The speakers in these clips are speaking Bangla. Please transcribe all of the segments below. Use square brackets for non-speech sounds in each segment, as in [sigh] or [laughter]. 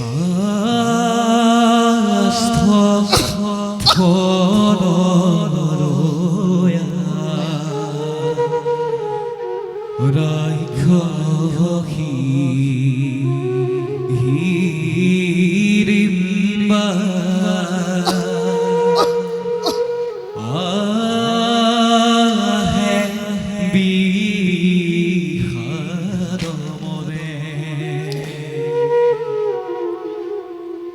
Ah.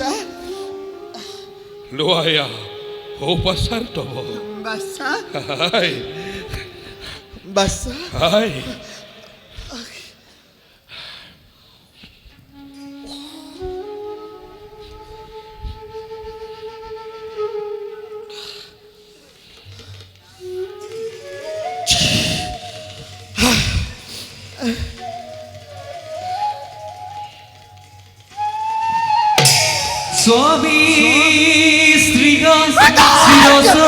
Basa, pasar to basa, হাই basa. হাই ছবি স্ত্রীগ শিরসে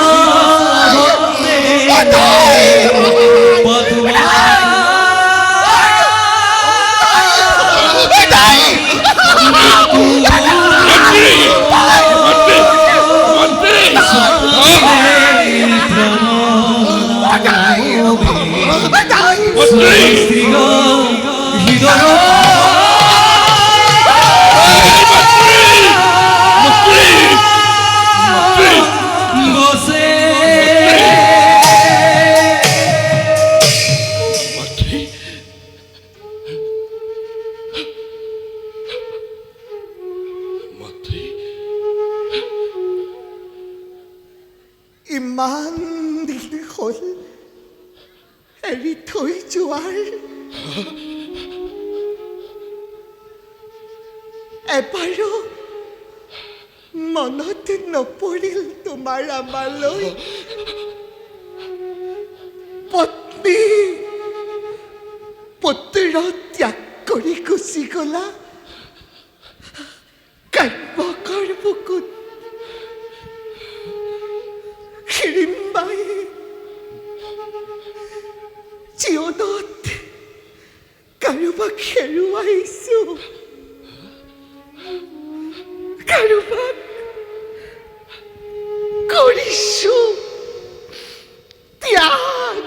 এবাৰো মনত নপৰিল তোমাৰ আমালৈ পত্নী পুত্ৰ ত্যাগ কৰি গুচি গলা। কাব্যকৰ বুকুত হিৰিম্বাই জীৱনত কাৰোবাক হেৰুৱাইছো কাৰোবাক কৰিছো ত্যাগ।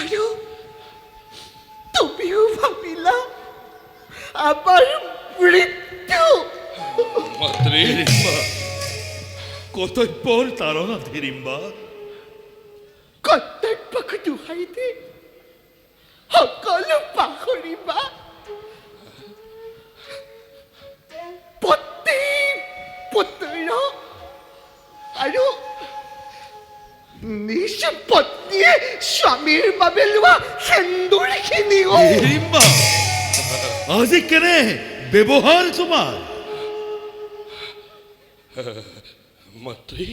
আৰু তুমিও ভাবিলা আমাৰ মৃত্যু। মন্ত্রী কতপর তারা ধীরিম্বা। কৰ্তব্যক দোহাই স্বামীৰ বাবে লোৱা সেন্দুৰখিনিও ধীরিম্বা আজি কেনে ব্যবহার তোমার মন্ত্রী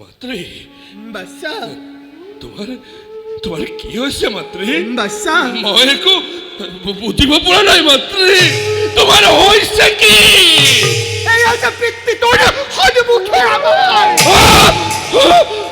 মন্ত্রী বাচা তোমার তোমার কি হয়েছে মন্ত্রী বাচা মই একো বু- বুজিব পৰা নাই মন্ত্ৰী তোমাৰ হৈছে কি যে পিতৃটোৰ সন্মুখে আমাৰ জন্মদিন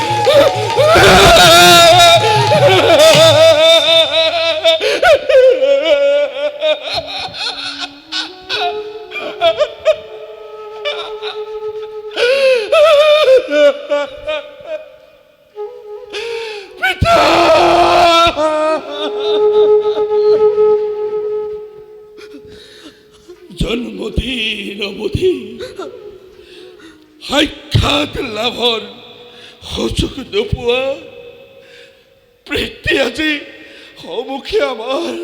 নোপোৱা বৃত্তি আজি সন্মুখে আমাৰ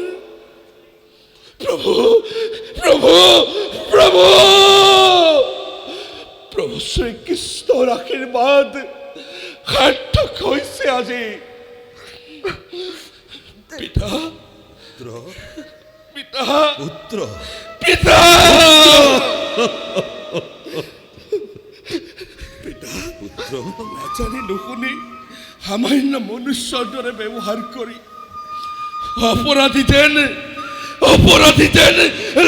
প্ৰভু প্ৰভু প্ৰভু প্ৰভু শ্ৰীকৃষ্ণৰ আশীৰ্বাদ সাৰ্থক হৈছে আজি। পিতা পিতা পুত্র। পিতা! পুত্র নাজানি সামান্য ব্যৱহাৰ কৰি অপৰাধী যেন অপৰাধী যেন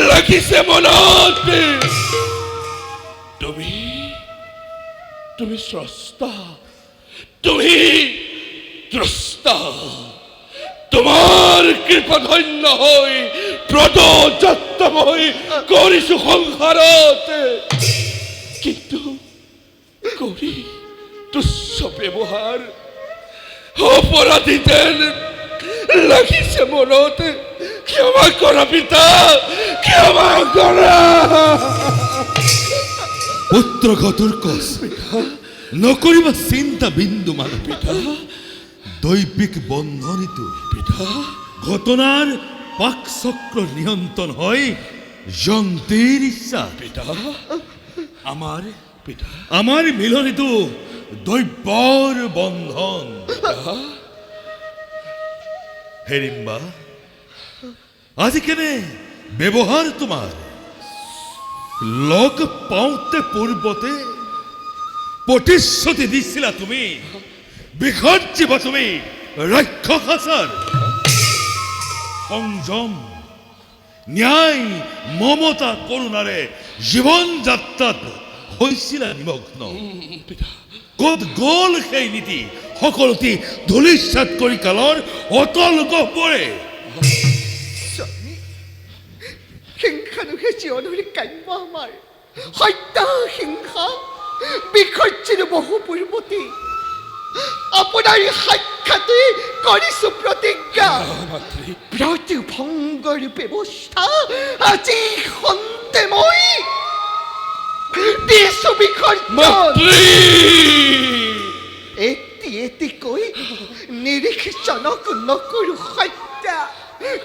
লাগিছে মনত। তুমি তুমি স্ৰষ্টা, তুমি দ্ৰষ্টা তোমাৰ কৃপা ধন্য হৈ প্ৰদযত্ন হৈ কৰিছো সংসাৰত। কিন্তু কৰি তুচ্ছ ব্যৱহাৰ অপৰাধী যেন লাগিছে মনত। ক্ষমা কৰা পিতা ক্ষমা কৰা পুত্র গতুর কস নকরিবা চিন্তা বিন্দু মান পিতা। দৈবিক বন্ধনিত পিতা। ঘটনার পাক চক্র নিয়ন্ত্রণ হয় যন্ত্রের ইচ্ছা পিতা। আমার পিতা। আমার মিলনিত দৈব্যর বন্ধন। হেরিম্বা আজি কেনে ব্যবহার তোমার। লগ পাওতে পূর্বতে প্রতিশ্রুতি দিছিলা তুমি। বিসর্জিব তুমি রাক্ষসাচার সংযম ন্যায় মমতা করুণারে জীবন যাত্রাত হৈছিলা নিমগ্ন পিতা। ক'ত গ'ল সেই নীতি। সকলোটি ধূলিসাত কৰি কালৰ অতল গহ্বৰে হিংসানুহে জীৱনৰি কাম্য আমাৰ সত্য হিংসা বিসৰ্জিত বহু পূৰ্বতে আপোনাৰ সাক্ষাতে কৰিছো প্ৰতিজ্ঞা। প্ৰতিভংগৰ ব্যৱস্থা আজি সন্তে মই মাতৃ এটি এটিকৈ নিৰীক্ষণক নকৰো হত্যা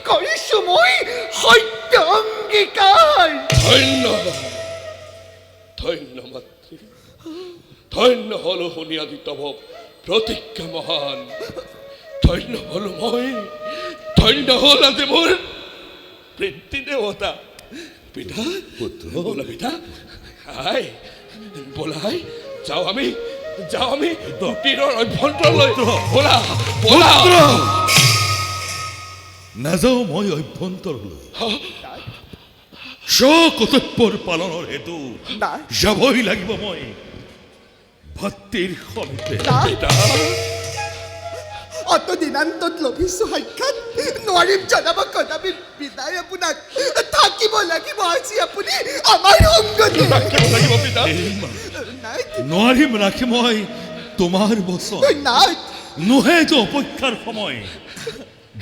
কৰিছো মই সত্য অংগীকাৰ ধন্য ধন্য মাতৃ ধন্য হল শুনিয়াদি তব প্ৰতিজ্ঞা মহান ধন্য হলো মই ধন্য হল আজি মোৰ বৃত্তি দেৱতা পিতা পুত্ৰ। পিতা হাই বোলাই যাওঁ আমি যাওঁ আমি কুটিৰৰ অভ্যন্তৰলৈ। বোলা বোলা নাযাওঁ মই অভ্যন্তৰলৈ স্বকৰ্তব্যৰ পালনৰ হেতু নাই যাবই লাগিব মই। ভাতৃৰ সমীপে নাই পিতা অত দিনান্তত লভিছো সাক্ষাৎ নোৱাৰিম জনাব কদাপি বিদায় আপোনাক থাকিব লাগিব আজি আপুনি আমাৰ সংগতি নোৱাৰিম ৰাখি মই তোমাৰ বচন নাই নোহে যে অপেক্ষাৰ সময়।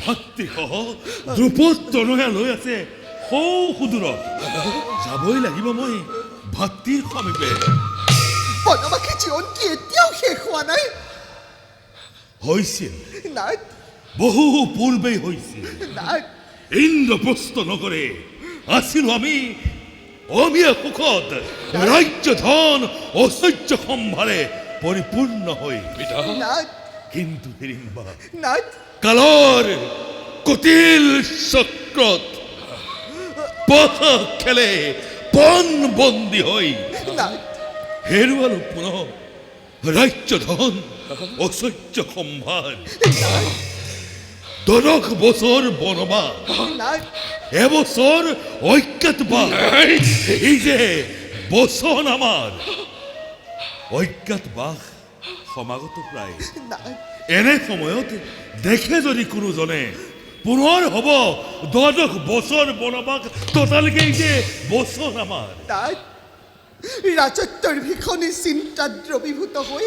ভাতৃসহ দ্ৰুপদ তনুহে লৈ আছে সৌ সুদূৰত যাবই লাগিব মই ভাতৃৰ সমীপে। বনবাসী জীৱন কি এতিয়াও শেষ হোৱা নাই? নাই। বহু পূৰ্বেই হৈছিল। নাই। ইন্দ্ৰপ্ৰস্থ নগৰে আছিলো আমি। অমীয়া সুখত ৰাজ্য ধন ঐশ্বৰ্য সম্ভাৰে পৰিপূৰ্ণ হৈ পিতা নাই। কিন্তু হিৰিম্বা নাই। কালৰ কুটিল চক্ৰত পথ খেলে পণ বন্দী হৈ নাই। হেৰুৱালো পুনৰ ৰাজ্য ধন দৰক বছৰ বনবাস। নাই এবছৰ অজ্ঞাতবাস নাই এই যে বচন আমাৰ অজ্ঞাতবাস সমাগত প্ৰায় নাই এনে সময়ত দেখে যদি কোনোজনে পুনৰ হ'ব দ্বাদশ বছৰ বনবাস, ততালিকে যে বচন আমাৰ। তাত ৰাজত্বৰ ভীষণী চিন্তাত দ্ৰৱীভূত হৈ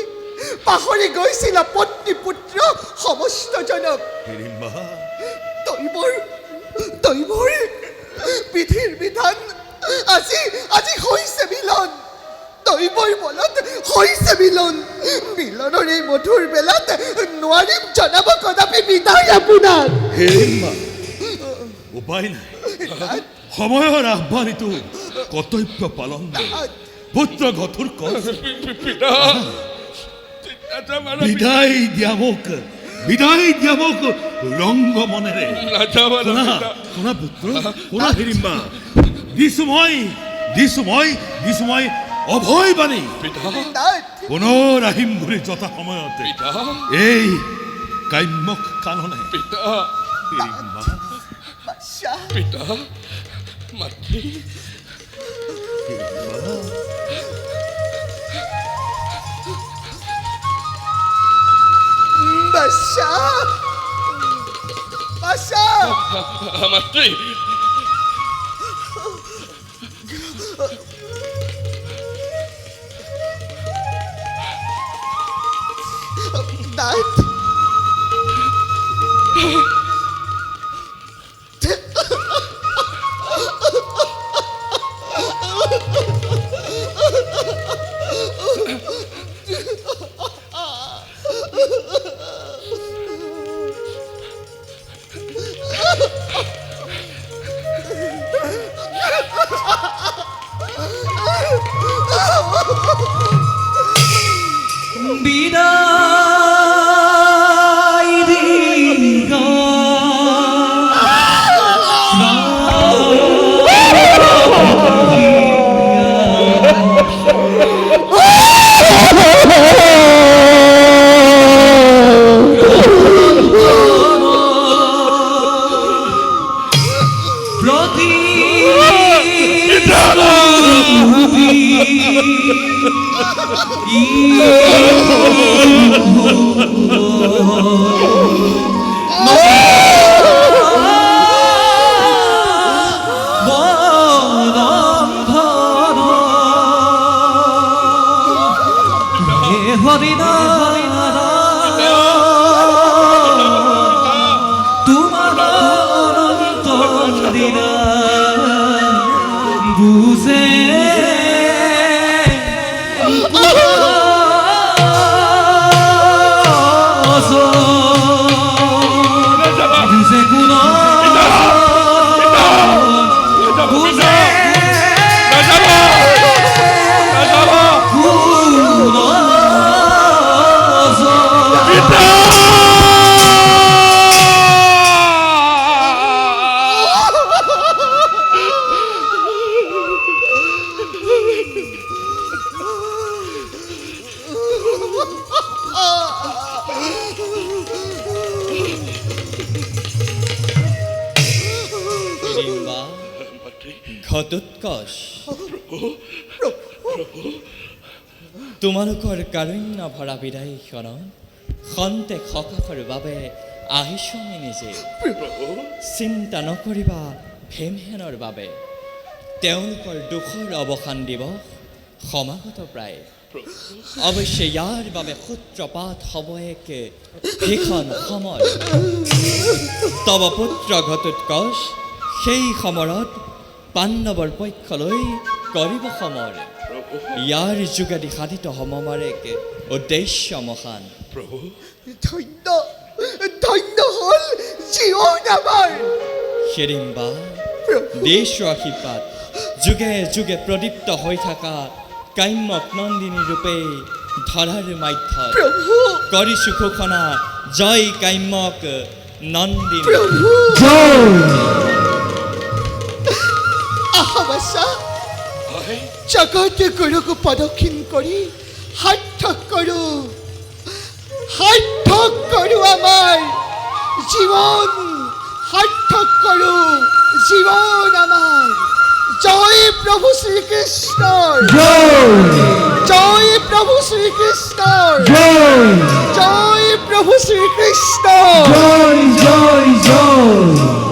পাহৰি গৈছিল পত্নী পুত্ৰ সমস্তজনক। হিৰিম্বা তই মোৰ তই মোৰ বিধিৰ বিধান। আজি আজি হৈছে মিলন। দৈৱৰ বলত হৈছে মিলন। মিলনৰ এই মধুৰ বেলাত নোৱাৰিম জনাব কদাপি বিদায় আপোনাক। উপায় নাই। সময়ৰ আহ্বানিতো কৰ্তব্য পালন পুত্ৰ ঘটুৰ বিদায় দিয়া মোক বিদায় দিয়া মোক ৰংগ মনেৰে নাযাবা না, শুনা পিতা। শুনা পুত্ৰ শুনা হিৰিম্বা দিছো মই দিছো মই দিছো মই অভয় বাণী। পুনৰ আহিম ঘূৰি যথা সময়তে। এই কাম্যক কাননে। পিতা পিতা মাতৃ। বাচ্চা বাচ্চা মাতৃ নাথ [laughs] [laughs] ஈ তোমালোকৰ কাৰুণ্য ভৰা বিদায়ীখনত খন্তেক সকাহৰ বাবে আহিছোঁ আমি নিজে চিন্তা নকৰিবা ভীমসেনৰ বাবে। তেওঁলোকৰ দুখৰ অৱসান দিৱস সমাগত প্ৰায়। অৱশ্যে ইয়াৰ বাবে সূত্ৰপাত হ'ব এক ভীষণ সময়। তব পুত্ৰ ঘটোৎকচ সেই সমৰত পাণ্ডৱৰ পক্ষলৈ কৰিব সমৰ ইয়াৰ যোগেদি সাধিত সমমাৰ এক উদ্দেশ্য মহান। প্ৰভু। ধন্য ধন্য হল জীৱন আমাৰ। হিড়িম্বা দেশ আশীৰ্বাদ যুগে যুগে প্ৰদীপ্ত হৈ থকা কাম্যক নন্দিনী ৰূপে ধৰাৰ মাধ্যম। প্ৰভু। কৰিছো ঘোষণা জয় কাম্যক নন্দিনী। জগতে গুৰুক প্ৰদক্ষিণ কৰি সাৰ্থক কৰোঁ সাৰ্থক কৰোঁ আমাৰ জীৱন সাৰ্থক কৰোঁ জীৱন আমাৰ জয় প্ৰভু শ্ৰীকৃষ্ণৰ জয় প্ৰভু শ্ৰীকৃষ্ণৰ জয়। প্ৰভু শ্ৰীকৃষ্ণ জয় জয় জয়।